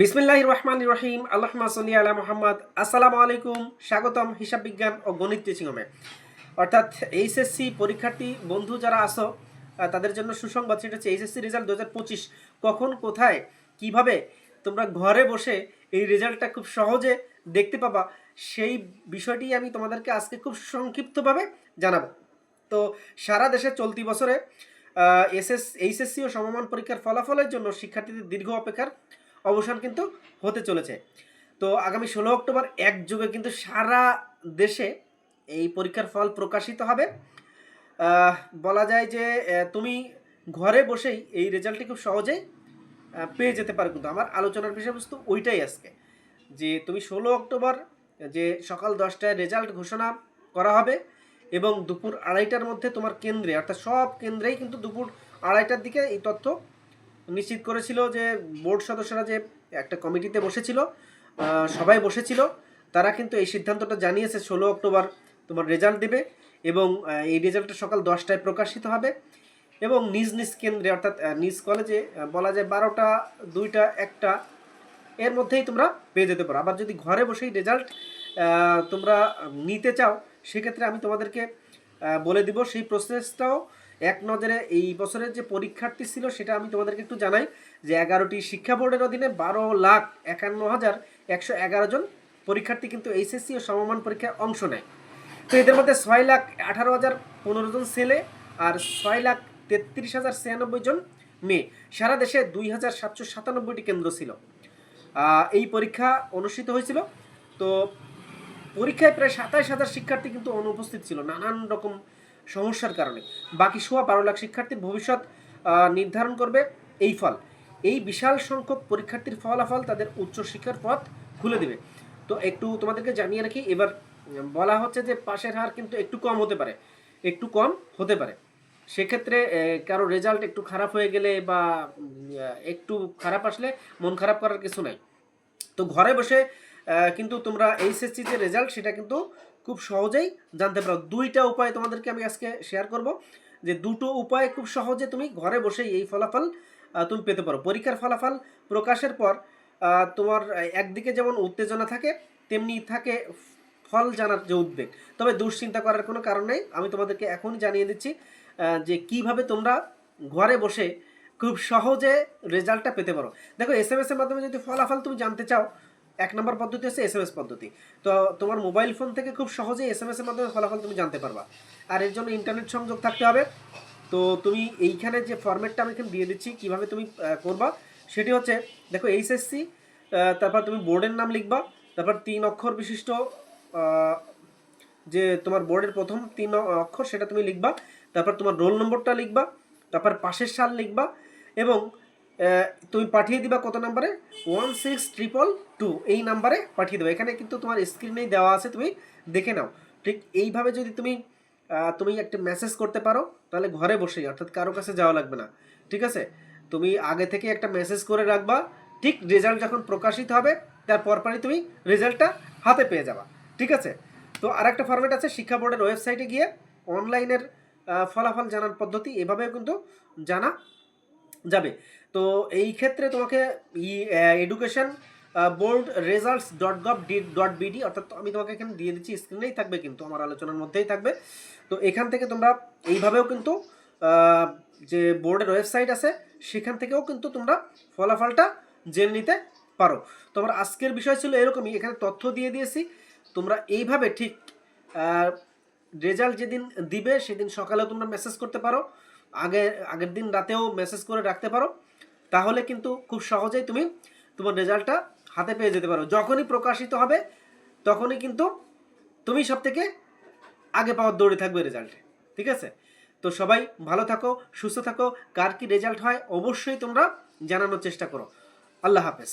বিসমিল্লাহ রহমান রহিম আল্লাহ সাল্লি আলা মোহাম্মদ, আসসালামু আলাইকুম, স্বাগতম হিসাব বিজ্ঞান ও গণিত টিচিংয়ে অর্থাৎ এইচএসসি পরীক্ষার্থী, বন্ধু যারা আসো তাদের জন্য সুসংবাদ, সেটা হচ্ছে এইচএসসি রেজাল্ট দু হাজার পঁচিশ। কখন, কোথায়, কীভাবে তোমরা ঘরে বসে এই রেজাল্টটা খুব সহজে দেখতে পাবা, সেই বিষয়টি আমি তোমাদেরকে আজকে খুব সংক্ষিপ্তভাবে জানাব। তো সারা দেশে চলতি বছরে এসএস, এইচএসসি ও সমমান পরীক্ষার ফলাফলের জন্য শিক্ষার্থীদের দীর্ঘ অপেক্ষার অবসান কিন্তু হতে চলেছে। তো আগামী ষোলো অক্টোবর এক যুগে কিন্তু সারা দেশে এই পরীক্ষার ফল প্রকাশিত হবে। বলা যায় যে তুমি ঘরে বসেই এই রেজাল্টটি খুব সহজেই পেয়ে যেতে পারো কিন্তু। আমার আলোচনার বিষয়বস্তু ওইটাই আজকে, যে তুমি ষোলো অক্টোবর যে সকাল দশটায় রেজাল্ট ঘোষণা করা হবে এবং দুপুর আড়াইটার মধ্যে তোমার কেন্দ্রে, অর্থাৎ সব কেন্দ্রেই কিন্তু দুপুর আড়াইটার দিকে এই তথ্য নিশ্চিত করেছিল যে বোর্ড সদস্যরা যে একটা কমিটিতে বসেছিল সবাই বসেছিল, তারা কিন্তু এই সিদ্ধান্তটা জানিয়েছে, ষোলো অক্টোবর তোমার রেজাল্ট দেবে এবং এই রেজাল্টটা সকাল দশটায় প্রকাশিত হবে এবং নিজ নিজ কেন্দ্রে, অর্থাৎ নিজ কলেজে বলা যায় বারোটা, দুইটা, একটা, এর মধ্যেই তোমরা পেয়ে যেতে পারো। আবার যদি ঘরে বসেই রেজাল্ট তোমরা নিতে চাও, সেক্ষেত্রে আমি তোমাদেরকে বলে দিব, সেই প্রসেসটাও এক নজরে এই বছরের যে পরীক্ষার্থী ছিল, সেটা আমি তোমাদেরকে একটু জানাই যে এগারোটি শিক্ষা বোর্ডের অধীনে বারো লাখ একান্ন হাজার একশো এগারো জন পরীক্ষার্থী কিন্তু এইচএসসি ও সমমান পরীক্ষায় অংশ নেয়। তো এদের মধ্যে ছয় লাখ আঠারো হাজার পনেরো জন ছেলে আর ছয় লাখ তেত্রিশ হাজার ছিয়ানব্বই জন মেয়ে। সারা দেশে দুই হাজার সাতশো সাতানব্বইটি কেন্দ্র ছিল। এই পরীক্ষা অনুষ্ঠিত হয়েছিল। তো পরীক্ষায় প্রায় সাতাশ হাজার শিক্ষার্থী কিন্তু অনুপস্থিত ছিল। নানান রকম সমস্যার কারণে। বাকি সোয়া বারো লাখ শিক্ষার্থীর ভবিষ্যৎ নির্ধারণ করবে এই ফল। এই বিশাল সংখ্যক পরীক্ষার্থীর ফলাফল তাদের উচ্চশিক্ষার পথ খুলে দেবে। তো একটু তোমাদেরকে জানিয়ে রাখি, এবার বলা হচ্ছে যে পাশের হার কিন্তু একটু কম হতে পারে, একটু কম হতে পারে। সেক্ষেত্রে কারও রেজাল্ট একটু খারাপ হয়ে গেলে বা একটু খারাপ আসলে মন খারাপ করার কিছু নাই। তো ঘরে বসে কিন্তু তোমরা এইচএসসি যে রেজাল্ট সেটা কিন্তু খুব সহজেই জানতে পারো। দুইটা উপায় তোমাদেরকে আমি আজকে শেয়ার করব। যে দুটো উপায় খুব সহজে তুমি ঘরে বসেই এই ফলাফল তুমি পেতে পারো। পরীক্ষার ফলাফল প্রকাশের পর তোমার একদিকে যেমন উত্তেজনা থাকে, তেমনি থাকে ফল জানার যে উদ্বেগ। তবে দুশ্চিন্তা করার কোনো কারণ নেই। আমি তোমাদেরকে এখনই জানিয়ে দিচ্ছি যে কীভাবে তোমরা ঘরে বসে খুব সহজে রেজাল্টটা পেতে পারো। দেখো এস এম এস এর মাধ্যমে যদি ফলাফল তুমি জানতে চাও এক নম্বর পদ্ধতি হচ্ছে এস এম এস পদ্ধতি। তো তোমার মোবাইল ফোন থেকে খুব সহজেই এস এম এস এর মাধ্যমে ফলাফল তুমি জানতে পারবা। আর এর জন্য ইন্টারনেট সংযোগ থাকতে হবে। তো তুমি এইখানে যে ফরম্যাটটা আমি এখানে দিয়ে দিচ্ছি, কীভাবে তুমি করবা, সেটি হচ্ছে, দেখো এইচএসসি তারপর তুমি বোর্ডের নাম লিখবা, তারপর তিন অক্ষর বিশিষ্ট যে তোমার বোর্ডের প্রথম তিন অক্ষর সেটা তুমি লিখবা, তারপর তোমার রোল নম্বরটা লিখবা, তারপর পাশের সাল লিখবা, এবং তুমি পাঠিয়ে দিবা কত নাম্বারে? One six triple two. এই নাম্বারে পাঠিয়ে দেবে। এখানে কিন্তু তোমার স্ক্রিনেই দেওয়া আছে, তুমি দেখে নাও। ঠিক এইভাবে যদি তুমি তুমি একটা মেসেজ করতে পারো, তাহলে ঘরে বসেই, অর্থাৎ কারও কাছে যাওয়া লাগবে না। ঠিক আছে? তুমি আগে থেকে একটা মেসেজ করে রাখবা, ঠিক রেজাল্ট যখন প্রকাশিত হবে, তার পরপরই তুমি রেজাল্টটা হাতে পেয়ে যাবা। ঠিক আছে? তো আর একটা ফরম্যাট আছে, শিক্ষা বোর্ডের ওয়েবসাইটে গিয়ে অনলাইনের ফলাফল জানার পদ্ধতি, এভাবেও কিন্তু জানা যাবে। তো এই ক্ষেত্রে তোমাকে E education board results dot gov dot BD অর্থাৎ আমি তোমাকে এখানে দিয়ে দিচ্ছি স্ক্রিনেই থাকবে কিন্তু, আমার আলোচনার মধ্যেই থাকবে। তো এখান থেকে তোমরা এইভাবেও কিন্তু যে বোর্ডের ওয়েবসাইট আছে, সেখান থেকেও কিন্তু তোমরা ফলাফলটা জেনে নিতে পারো। তোমার আজকের বিষয় ছিল এরকমই, এখানে তথ্য দিয়ে দিয়েছি। তোমরা এইভাবে ঠিক রেজাল্ট যেদিন দিবে, সেদিন সকালেও তোমরা মেসেজ করতে পারো। আগে, আগের দিন রাতেও মেসেজ করে রাখতে পারো। তাহলে কিন্তু খুব সহজেই তুমি তোমার রেজাল্টটা হাতে পেয়ে যেতে পারো। যখনই প্রকাশিত হবে, তখনই কিন্তু তুমি সব থেকে আগে পাওয়ার দৌড়ে থাকবে রেজাল্টে ঠিক আছে? তো সবাই ভালো থাকো, সুস্থ থাকো। কার কি রেজাল্ট হয় অবশ্যই তোমরা জানানোর চেষ্টা করো। আল্লাহ হাফেজ।